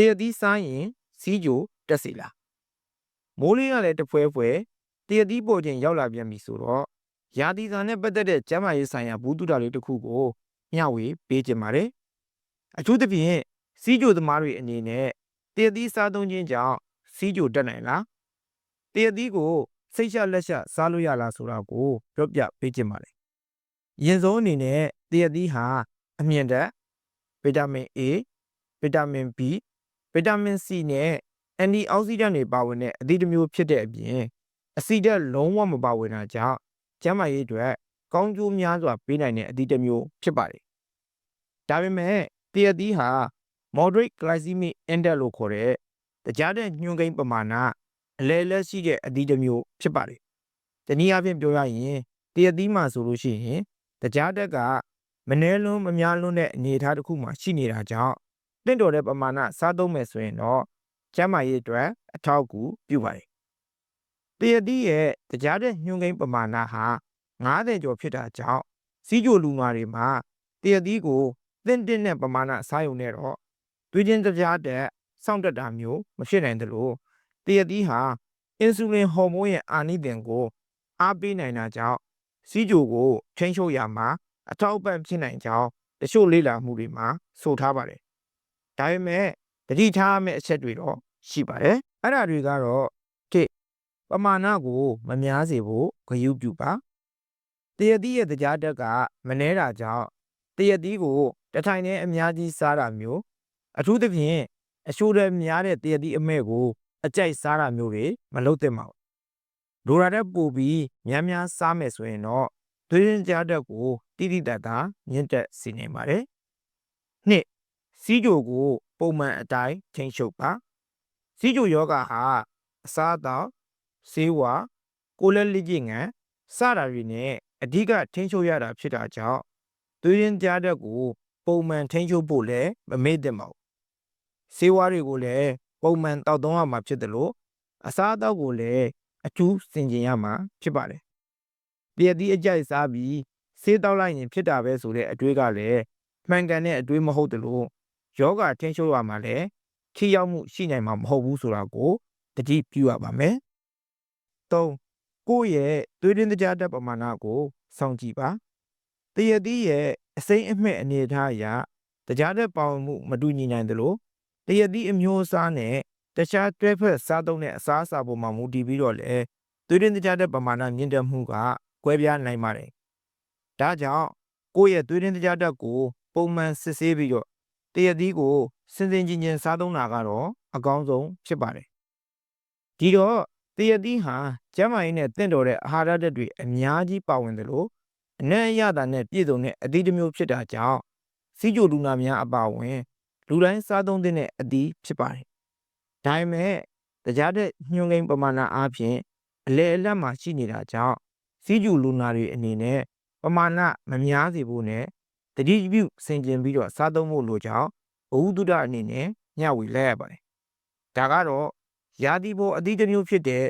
တရသီးစားရင်စီးကြိုတက်စီလားမိုးလေးကလည်းတဖွဲဖွဲတရသီးပေါ်ခြင်းရောက်လာပြန်ပြီဆိုတော့ရာသီစာနဲ့ပတ်သက်တဲ့ကျမ်းမာရေးဆိုင်ရာဘူးတုဒလေးတစ်ခုကိုမျှဝေပေးခြင်းပါတယ်အထူးသဖြင့်စီးကြိုသမားတွေအနေနဲ့တရသီးစားသုံးခြင်းကြောင့်စီးကြိုတက်နိုင်လားတရသီးကိုစိတ်ရှလက်ရှစားလို့ရလားဆိုတာကိုပြောပြပေးခြင်းပါတယ်ရင်ဆုံးအနေနဲ့တရသီးဟာအမြင့်ဓာတ်ဗီတာမင် A ဗီတာမင် B ဗီတာမင် C နဲ့အန်တီအောက်ဆီဒန့်တွေပါဝင်တဲ့အသီးတစ်မျိုးဖြစ်တဲ့အပြင်အဆီဓာတ်လုံးဝမပါဝင်တာကြောင့်ကျန်းမာရေးအတွက်ကောင်းကျိုးများစွာပေးနိုင်တဲ့အသီးတစ်မျိုးဖြစ်ပါတယ်။ဒါပေမဲ့တရသီးဟာ moderate glycemic index လို့ခေါ်တဲ့တရားတဲ့ညွှန်းကိန်းပမာဏအလဲလက်ရှိတဲ့အသီးတစ်မျိုးဖြစ်ပါတယ်။တနည်းအားဖြင့်ပြောရရင်တရသီးမှာဆိုလို့ရှိရင်တရားတက်ကမနှဲလုံးမများလွန်းတဲ့အနေအထားတစ်ခုမှာရှိနေတာကြောင့်တ င့်တော်တဲ့ပမာဏစားသုံးမယ်ဆိုရင်တော့ကျန်းမာရေးအတွက်အထောက်အကူပြုပါတယ်။တရသီးရဲ့တရားတဲ့ညွှန်းကိန်းပမာဏဟာ90ကျော်ဖြစ်တာကြောင့်စီးကြိုလူနာတွေမှာတရသီးကိုသင့်တင့်တဲ့ပမာဏစားရုံနဲ့တော့သွေးချင်းတရားတဲ့စောင့်တက်တာမျိုးမဖြစ်နိုင်သလိုတရသီးဟာအင်ဆူလင်ဟော်မုန်းရဲ့အာနိသင်ကိုအားပေးနိုင်တာကြောင့်စီးကြိုကိုထိန်းချုပ်ရမှာအထောက်အပံ့ဖြစ်နိုင်ကြောင်းတချို့လေ့လာမှုတွေမှာဆိုထားပါတယ်။ ဒါပေမဲ့တတိထားရမယ့်အချက်တွေတော့ရှိပါတယ်။အဲ့ဒါတွေကတော့တစ်ပမာဏကိုမများစေဖို့ဂရုပြုပါ။တရသီးရဲ့တရားတက်ကမနှဲတာကြောင့်တရသီးကိုတထိုင်နဲ့အများကြီးစားတာမျိုးအထူးသဖြင့်အရှိုးတွေများတဲ့တရသီးအမဲ့ကိုအကြိုက်စားတာမျိုးတွေမလုပ်သင့်ပါဘူး။လိုရာတဲ့ပို့ပြီးများများစားမယ်ဆိုရင်တော့သွေးရင်းကြားတက်ကိုတိတိတတ်တာမြင့်တက်စေနိုင်ပါတယ်။နှစ် စီးကြိုကို ပုံမှန်အတိုင်းထိန်းချုပ်ပါ။စီးကြိုယောဂဟာအစားအသောက်ဆေးဝါးကိုယ်လက်လက်ကျင့်ငံစတာတွေနဲ့အဓိကထိန်းချုပ်ရတာဖြစ်တာကြောင့်သွေးရင်းကြားတက်ကို ပုံမှန်ထိန်းချုပ်ဖို့လည်းမမေ့သင့်ပါဘူး။ဆေးဝါးတွေကိုလည်းပုံမှန်တောက်သုံးရမှာဖြစ်တယ်လို့အစားအသောက်ကိုလည်းအထူးစင်ကြင်ရမှာဖြစ်ပါတယ်။ပြည့်သည့်အကြိုက်စားပြီးဆေးတောက်လိုက်ရင်ဖြစ်တာပဲဆိုတဲ့အတွေးကလည်းမှန်ကန်တဲ့အတွေးမဟုတ်တယ်လို့ ယောဂထင်းချိုးရမှာလည်းထိရောက်မှုရှိနိုင်မှာမဟုတ်ဘူးဆိုတာကိုတတိပြုရပါမယ်။၃ကိုယ့်ရဲ့သွေးရင်းတရားတက်ပမာဏကိုစောင့်ကြည့်ပါ။တရသီးရဲ့အစိမ့်အမှဲ့အနေထားအရတရားတက်ပေါင်မှုမတူညီနိုင်တယ်လို့တရသီးအမျိုးအစားနဲ့တခြားတွဲဖက်စားသုံးတဲ့အစားအစာပေါ်မှာမူတည်ပြီးတော့လေသွေးရင်းတရားတက်ပမာဏမြင့်တက်မှုကကွဲပြားနိုင်ပါတယ်။ဒါကြောင့်ကိုယ့်ရဲ့သွေးရင်းတရားတက်ကိုပုံမှန်စစ်ဆေးပြီးတော့ တရသီးကိုစင်စင်ကျင်ကျင်စားသုံးတာကတော့အကောင်းဆုံးဖြစ်ပါတယ်။ဒီတော့တရသီးဟာကျန်းမာရေးနဲ့တင့်တော်တဲ့အာဟာရဓာတ်တွေအများကြီးပါဝင်တယ်လို့အနံ့အရသာနဲ့ပြည့်စုံတဲ့အသီးတစ်မျိုးဖြစ်တာကြောင့်စီးကြိုလူနာများအပါအဝင်လူတိုင်းစားသုံးတဲ့အသီးဖြစ်ပါတယ်။ဒါပေမဲ့တရားတဲ့ညွှန်းကိန်းပမာဏအားဖြင့်အလေအလတ်မှာရှိနေတာကြောင့်စီးကြိုလူနာတွေအနေနဲ့ပမာဏမများစေဖို့နဲ့ တတိပြုဆင်ကျင်ပြီးတော့စားသုံးဖို့လိုကြောင်းဘဝတုဒ္ဒအနေနဲ့ညှဝေလိုက်ရပါတယ်။ဒါကတော့ယာတိဘောအသီးတစ်မျိုးဖြစ်တဲ့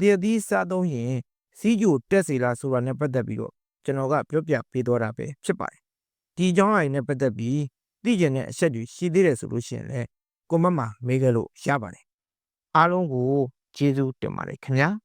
တရသီးစားသုံးရင်စီးကြိုတက်စေလားဆိုတာနဲ့ပတ်သက်ပြီးတော့ကျွန်တော်ကပြောပြပေးသွားတာပဲဖြစ်ပါတယ်။ဒီအကြောင်းအရာနဲ့ပတ်သက်ပြီးသိကျင်တဲ့အချက်တွေရှိသေးတယ်ဆိုလို့ရှိရင်လည်းကွန်မန့်မှာမေးခဲ့လို့ရပါတယ်။အားလုံးကိုကျေးဇူးတင်ပါတယ်ခင်ဗျာ။